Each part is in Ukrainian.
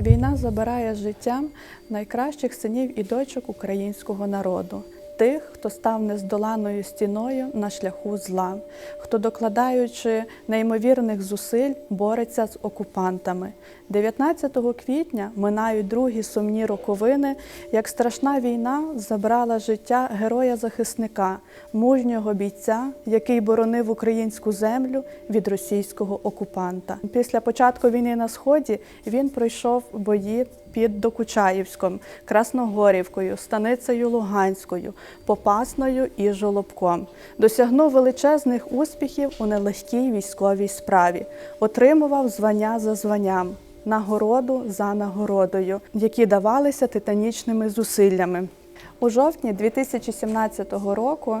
Війна забирає життя найкращих синів і дочок українського народу. Тих, хто став нездоланою стіною на шляху зла, хто, докладаючи неймовірних зусиль, бореться з окупантами. 19 квітня минають другі сумні роковини, як страшна війна забрала життя героя-захисника, мужнього бійця, який боронив українську землю від російського окупанта. Після початку війни на сході він пройшов бої під Докучаївськом, Красногорівкою, Станицею Луганською, Попасною і Жолобком. Досягнув величезних успіхів у нелегкій військовій справі, отримував звання за званням, нагороду за нагородою, які давалися титанічними зусиллями. У жовтні 2017 року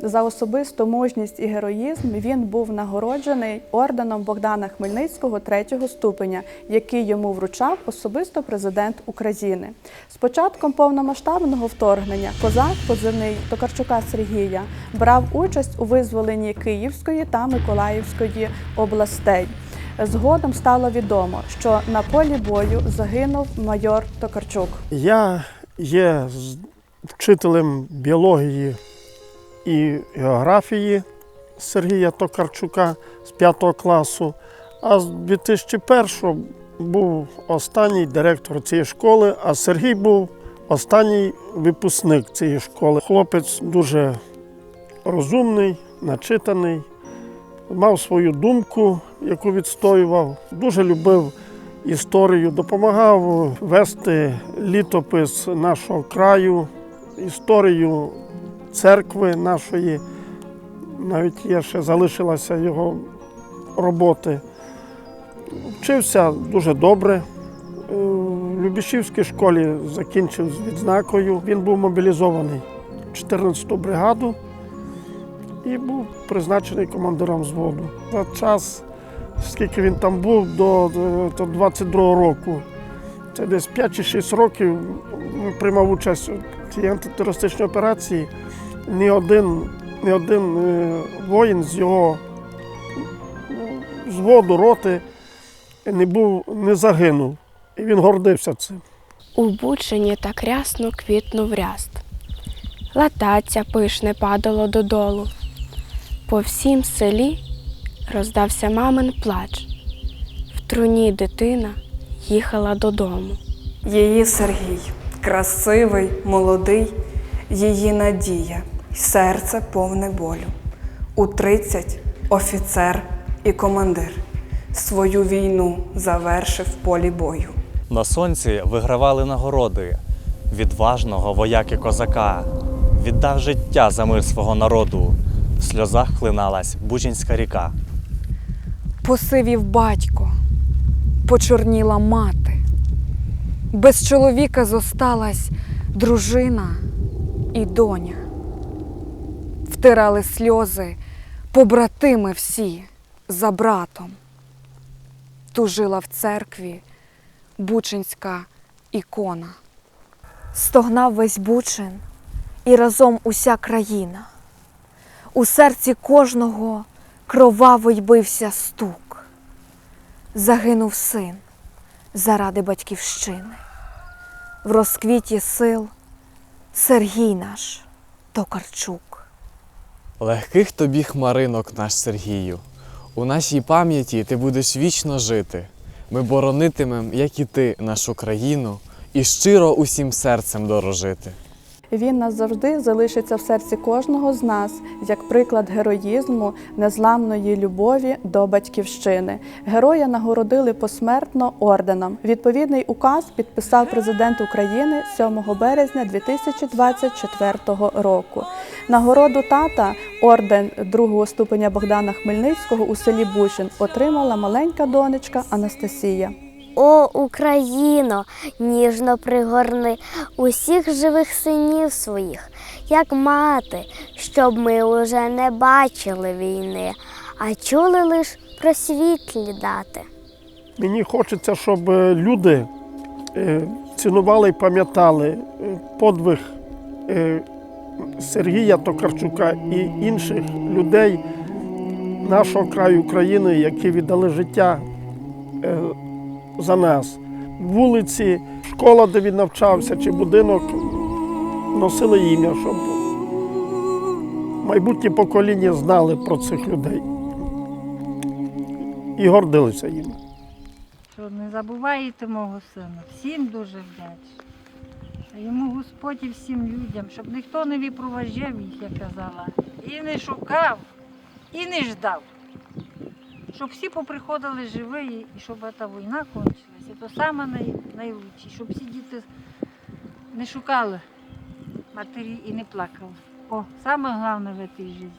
за особисту мужність і героїзм він був нагороджений орденом Богдана Хмельницького третього ступеня, який йому вручав особисто президент України. З початком повномасштабного вторгнення козак, позивний Токарчука Сергія, брав участь у визволенні Київської та Миколаївської областей. Згодом стало відомо, що на полі бою загинув майор Токарчук. Я є вчителем біології і географії Сергія Токарчука з 5 класу, а з 2001 був останній директор цієї школи, а Сергій був останній випускник цієї школи. Хлопець дуже розумний, начитаний, мав свою думку, яку відстоював, дуже любив історію, допомагав вести літопис нашого краю, історію церкви нашої. Навіть є ще залишилася його роботи. Вчився дуже добре. Е, В Любішівській школі закінчив з відзнакою. Він був мобілізований в 14-ту бригаду і був призначений командиром взводу. За час скільки він там був до 22-го року. Це десь 5 чи 6 років приймав участь у цій антитерористичній операції. Ні один, ні один е, воїн з його взводу, роти не був, не загинув. І він гордився цим. У Бучині так рясно квітнув ряст. Латаця пишне падало додолу. По всім селі роздався мамин плач. В труні дитина їхала додому. Її Сергій, красивий, молодий, її надія, серце повне болю. У тридцять офіцер і командир свою війну завершив в полі бою. На сонці вигравали нагороди відважного вояки козака, віддав життя за мир свого народу. В сльозах хлиналась Бучинська ріка. Посивів батько, почорніла мати. Без чоловіка зосталась дружина і доня. Втирали сльози побратими всі за братом. Тужила в церкві бучинська ікона. Стогнав весь Бучин і разом уся країна. У серці кожного кровавий бився стук. Загинув син заради батьківщини. В розквіті сил Сергій наш Токарчук. Легких тобі хмаринок, наш Сергію. У нашій пам'яті ти будеш вічно жити. Ми боронитимем, як і ти, нашу країну, і щиро усім серцем дорожити. Він назавжди залишиться в серці кожного з нас як приклад героїзму, незламної любові до батьківщини. Героя нагородили посмертно орденом. Відповідний указ підписав президент України 7 березня 2024 року. Нагороду тата орден другого ступеня Богдана Хмельницького у селі Бушин отримала маленька донечка Анастасія. О, Україно, ніжно пригорни усіх живих синів своїх, як мати, щоб ми уже не бачили війни, а чули лиш про світлі дати. Мені хочеться, щоб е, люди е, цінували і пам'ятали е, подвиг Сергія Токарчука і інших людей нашого краю України, які віддали життя за нас. вулиці, школа, де він навчався, чи будинок носили ім'я, щоб майбутні покоління знали про цих людей і гордилися їм. що не забуваєте мого сина. Всім дуже вдячна. Йому Господь і всім людям, щоб ніхто не випроважав їх, я казала, і не шукав, і не ждав. Щоб всі поприходили живі, і щоб ця війна кончилася. Це саме най, найлучше, щоб всі діти не шукали матері і не плакали. О, саме головне в цій житті,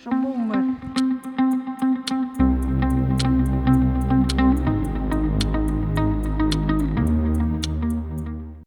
щоб був мир.